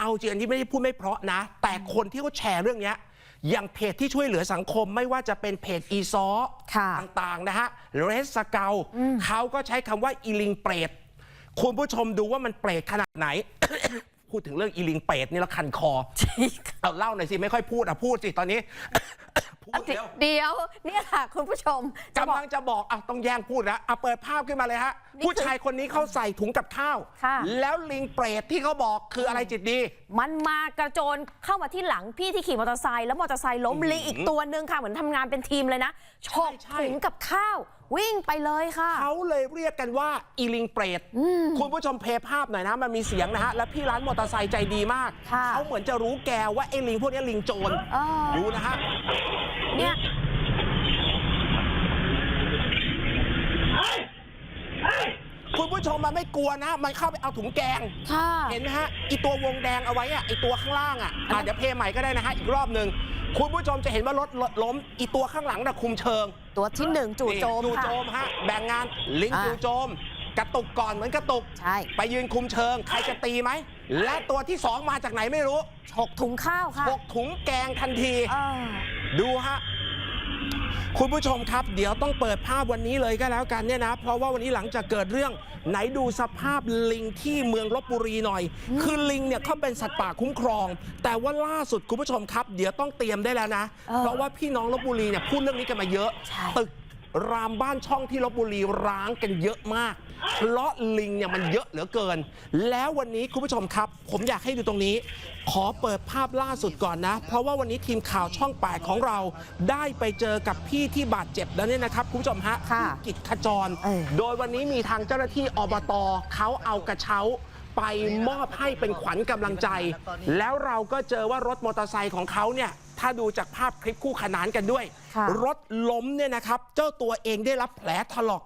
เอาจริงอันนี้ไม่ได้พูดไม่เพราะนะ แต่คนที่เขาแชร์เรื่องเนี้ยอย่างเพจที่ช่วยเหลือสังคมไม่ว่าจะเป็นเพจอีซอค่ะต่างๆนะฮะเรสสเกลเขาก็ใช้คำว่าอีลิงเปรตคุณผู้ชมดูว่ามันเปรตขนาดไหน พูดถึงเรื่องอีลิงเปรตนี่แล้วคันคอ เอาเล่าหน่อยสิ ไม่ค่อยพูดอะ พูดสิ ตอนนี้ พูดเร็วเดี๋ยวเนี่ยค่ะ คุณผู้ชมจะบกำอกลังจะบอกอะต้องแย่งพูดแล้วอะเปิดภาพขึ้นมาเลยฮะ นี่คือผู้ชายคนนี้เขาใส่ถุงกับข้าว ค่ะ แล้วลิงเปรตที่เขาบอกคืออะไรจิตดี มันมากระโจนเข้ามาที่หลังพี่ที่ขี่มอเตอร์ไซค์แล้วมอเตอร์ไซค์ล้มลิงอีกตัวหนึ่งค่ะเหมือนทำงานเป็นทีมเลยนะฉกใช่ถุงกับข้าว วิ่งไปเลยค่ะ เขาเลยเรียกกันว่าอีลิงเปรตคุณผู้ชมเพลย์ภาพหน่อยนะ มันมีเสียงนะฮะ แล้วพี่ร้านมอเตอร์ไซค์ใจดีมากค่ะเขาเหมือนจะรู้แกว่าไอ้ลิงพวกนี้ลิงโจรเออดูนะฮะ เนี่ยคุณผู้ชมมันไม่กลัวนะ มันเข้าไปเอาถุงแกงค่ะเห็นไหมฮะ อีตัววงแดงเอาไว้อะไอตัวข้างล่างอะอะเดี๋ยวเพลย์ใหม่ก็ได้นะฮะ อีกรอบหนึ่ง คุณผู้ชมจะเห็นว่ารถรถล้ม อีตัวข้างหลังน่ะคุมเชิงตัวที่หนึ่งจู่โจมนี่จู่ค่ะ โจมฮะแบ่งงานลิงอะ จู่โจม กระตุกก่อนเหมือนกระตุก ใช่ไปยืนคุมเชิง ใครจะตีไหม และตัวที่สองมาจากไหนไม่รู้ฉกถุงข้าวค่ะหกถุงแกงทันที เออดูฮะ คุณผู้ชมครับ เดี๋ยวต้องเปิดภาพวันนี้เลยก็แล้วกันเนี่ยนะ เพราะว่าวันนี้หลังจากเกิดเรื่องไหนดูสภาพลิงที่เมืองลบบุรีหน่อย คือลิงเนี่ยเขาเป็นสัตว์ป่าคุ้มครอง แต่ว่าล่าสุดคุณผู้ชมครับ เดี๋ยวต้องเตรียมได้แล้วนะเออเพราะว่าพี่น้องลบบุรีเนี่ยพูดเรื่องนี้กันมาเยอะใช่ตึก รามบ้านช่องที่ลบบุรีร้างกันเยอะมากเพราะลิงเนี่ยมันเยอะเหลือเกิน แล้ววันนี้คุณผู้ชมครับ ผมอยากให้ดูตรงนี้ ขอเปิดภาพล่าสุดก่อนนะ เพราะว่าวันนี้ทีมข่าวช่องแปดของเรา ได้ไปเจอกับพี่ที่บาดเจ็บแล้วเนี่ยนะครับคุณผู้ชมฮะค่ะพี่กิจขจร เออ โดยวันนี้มีทางเจ้าหน้าที่อบตเขาเอากระเช้า ไปมอบให้เป็นขวัญกำลังใจ แล้วเราก็เจอว่ารถมอเตอร์ไซค์ของเขาเนี่ย ถ้าดูจากภาพคลิปคู่ขนานกันด้วยค่ะรถล้มเนี่ยนะครับ เจ้าตัวเองได้รับแผลถลอก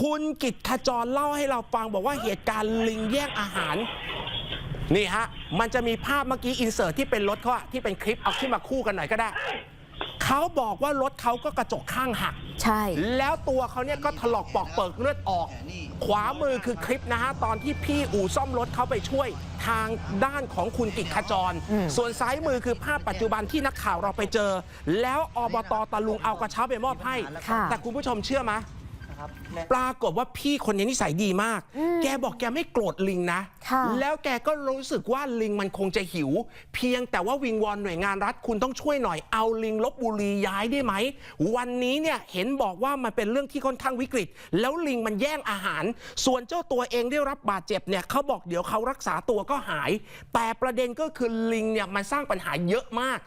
คุณกิตขจรเล่าให้เราฟังบอกว่าเหตุการณ์ลิงแย่งอาหาร นี่ฮะ มันจะมีภาพเมื่อกี้อินเสิร์ตที่เป็นรถเขาอะที่เป็นคลิปเอาขึ้นมาคู่กันหน่อยก็ได้ เขาบอกว่ารถเขาก็กระจกข้างหัก ใช่ แล้วตัวเขาเนี่ยก็ถลอกปอกเปิกเลือดออก ขวามือคือคลิปนะฮะ ตอนที่พี่อู่ซ่อมรถเขาไปช่วยทางด้านของคุณกิจขจรอืมส่วนซ้ายมือคือภาพปัจจุบันที่นักข่าวเราไปเจอ แล้วอบตตะลุงเอากระเช้าไปมอบให้ค่ะแต่คุณผู้ชมเชื่อไหม ปรากฏว่าพี่คนนี้นิสัยดีมาก แกบอกแกไม่โกรธลิงนะ ค่ะแล้วแกก็รู้สึกว่าลิงมันคงจะหิว เพียงแต่ว่าวิงวอนหน่วยงานรัฐคุณต้องช่วยหน่อยเอาลิงลบบุรีย้ายได้ไหม วันนี้เนี่ยเห็นบอกว่ามันเป็นเรื่องที่ค่อนข้างวิกฤต แล้วลิงมันแย่งอาหาร ส่วนเจ้าตัวเองได้รับบาดเจ็บเนี่ยเขาบอกเดี๋ยวเขารักษาตัวก็หาย แต่ประเด็นก็คือลิงเนี่ยมันสร้างปัญหาเยอะมาก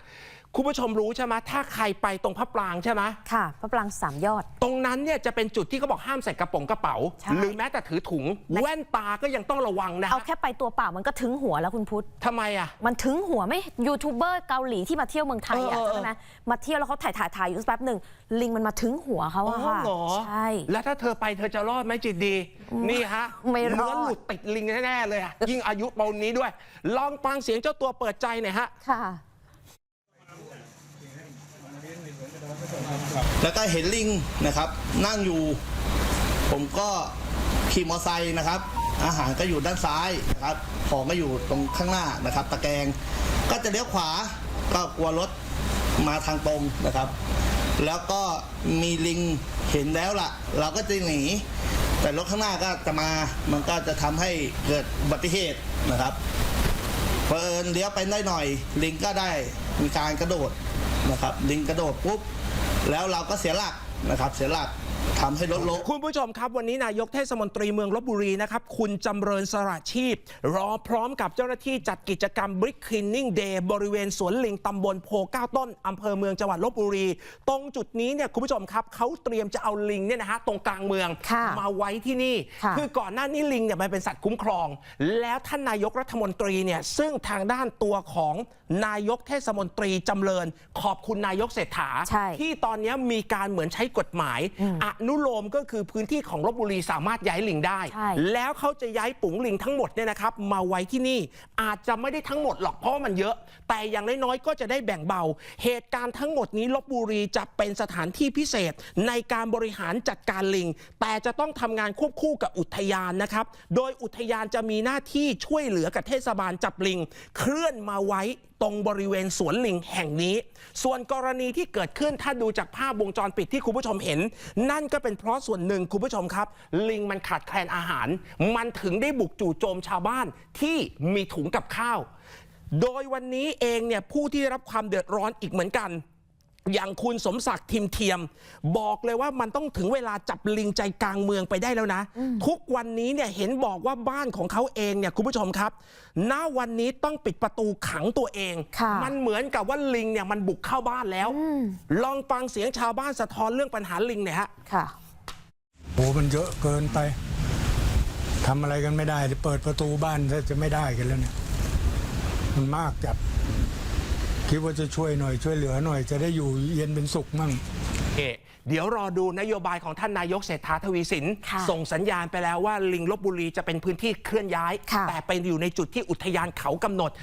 คุณผู้ชมรู้ใช่ไหมถ้าใครไปตรงพระปรางใช่ไหมค่ะ พระปรางสามยอด ตรงนั้นเนี่ยจะเป็นจุดที่เขาบอกห้ามใส่กระโป๋องกระเป๋า ใช่ หรือแม้แต่ถือถุง แว่นตาก็ยังต้องระวังนะเอาแค่ไปตัวเปล่ามันก็ถึงหัวแล้วคุณพุทธ ทำไมอะ มันถึงหัวไหม่ยูทูบเบอร์เกาหลีที่มาเที่ยวเมืองไทยอะเออเออ ใช่ไหมมาเที่ยวแล้วเขาถ่ายถ่ายถ่ายอยู่สักแป๊บหนึ่งลิงมันมาถึงหัวเขาอ๋ออะค่ะเหรอใช่ แล้วถ้าเธอไปเธอจะรอดไหมจิตดี นี่ฮะไม่รอด เนื้อหลุดติดลิงแน่ๆเลยอะยิ่งอายุปานนี้ด้วย ลองฟังเสียงเจ้าตัวเปิดใจหน่อยฮะ ค่ะ แล้วก็เห็นลิงนะครับ นั่งอยู่ ผมก็ขี่มอเตอร์ไซค์นะครับ อาหารก็อยู่ด้านซ้ายนะครับ ของก็อยู่ตรงข้างหน้านะครับ ตะแกรงก็จะเลี้ยวขวาก็กลัวรถมาทางตรงนะครับ แล้วก็มีลิงเห็นแล้วล่ะ เราก็จะหนีแต่รถข้างหน้าก็จะมา มันก็จะทำให้เกิดอุบัติเหตุนะครับเพอเอิญเลี้ยวไปได้หน่อย ลิงก็ได้มีการกระโดดนะครับ ลิงกระโดดปุ๊บ แล้วเราก็เสียหลักนะครับเสียหลัก ทำให้รถล้มคุณผู้ชมครับวันนี้นายกเทศมนตรีเมืองลบบุรีนะครับ คุณจำเริญสระชีพ รอพร้อมกับเจ้าหน้าที่จัดกิจกรรม Brick Cleaning Day บริเวณสวนลิงตำบลโพเก้าต้นอำเภอเมืองจังหวัดลบบุรี ตรงจุดนี้เนี่ยคุณผู้ชมครับเขาเตรียมจะเอาลิงเนี่ยนะฮะตรงกลางเมือง ค่ะมาไว้ที่นี่ ค่ะอก่อนหน้านี้ลิงเนี่ยมันเป็นสัตว์คุ้มครอง แล้วท่านนายกรัฐมนตรีเนี่ยซึ่งทางด้านตัวของนายกเทศมนตรีจำเริญ ขอบคุณนายกเศรษฐา ใช่ที่ตอนนี้มีการเหมือนใช้กฎหมายอนุนุโลมก็คือพื้นที่ของลบบุรีสามารถย้ายลิงได้ ใช่ แล้วเขาจะย้ายปุ๋งลิงทั้งหมดเนี่ยนะครับ มาไว้ที่นี่อาจจะไม่ได้ทั้งหมดหรอกเพราะว่ามันเยอะ แต่อย่างน้อยๆก็จะได้แบ่งเบา เหตุการณ์ทั้งหมดนี้ลบบุรีจะเป็นสถานที่พิเศษ ในการบริหารจัดการลิง แต่จะต้องทำงานควบคู่กับอุทยานนะครับ โดยอุทยานจะมีหน้าที่ช่วยเหลือกับเทศบาลจับลิง เคลื่อนมาไว้ ตรงบริเวณสวนลิงแห่งนี้ ส่วนกรณีที่เกิดขึ้นถ้าดูจากภาพวงจรปิดที่คุณผู้ชมเห็น นั่นก็เป็นเพราะส่วนหนึ่งคุณผู้ชมครับ ลิงมันขาดแคลนอาหาร มันถึงได้บุกจู่โจมชาวบ้านที่มีถุงกับข้าว โดยวันนี้เองเนี่ยผู้ที่ได้รับความเดือดร้อนอีกเหมือนกัน อย่างคุณสมศักดิ์ทิมเทียม บอกเลยว่ามันต้องถึงเวลาจับลิงใจกลางเมืองไปได้แล้วนะ ทุกวันนี้เนี่ยเห็นบอกว่าบ้านของเขาเองเนี่ยคุณผู้ชมครับณวันนี้ต้องปิดประตูขังตัวเองค่ะมันเหมือนกับว่าลิงเนี่ยมันบุกเข้าบ้านแล้ว ลองฟังเสียงชาวบ้านสะท้อนเรื่องปัญหาลิงหน่อยฮะค่ะโหมันเยอะเกินไปทำอะไรกันไม่ได้เปิดประตูบ้านแทบจะไม่ได้กันแล้วเนี่ยมันมากจัด คิดว่าจะช่วยหน่อยช่วยเหลือหน่อย จะได้อยู่เย็นเป็นสุขมั่งเอะเดี๋ยวรอดูนโยบายของท่านนายกเศรษฐาทวีสิน ค่ะ ส่งสัญญาณไปแล้วว่าลิงลบบุรีจะเป็นพื้นที่เคลื่อนย้าย ค่ะ แต่ไปอยู่ในจุดที่อุทยานเขากำหนด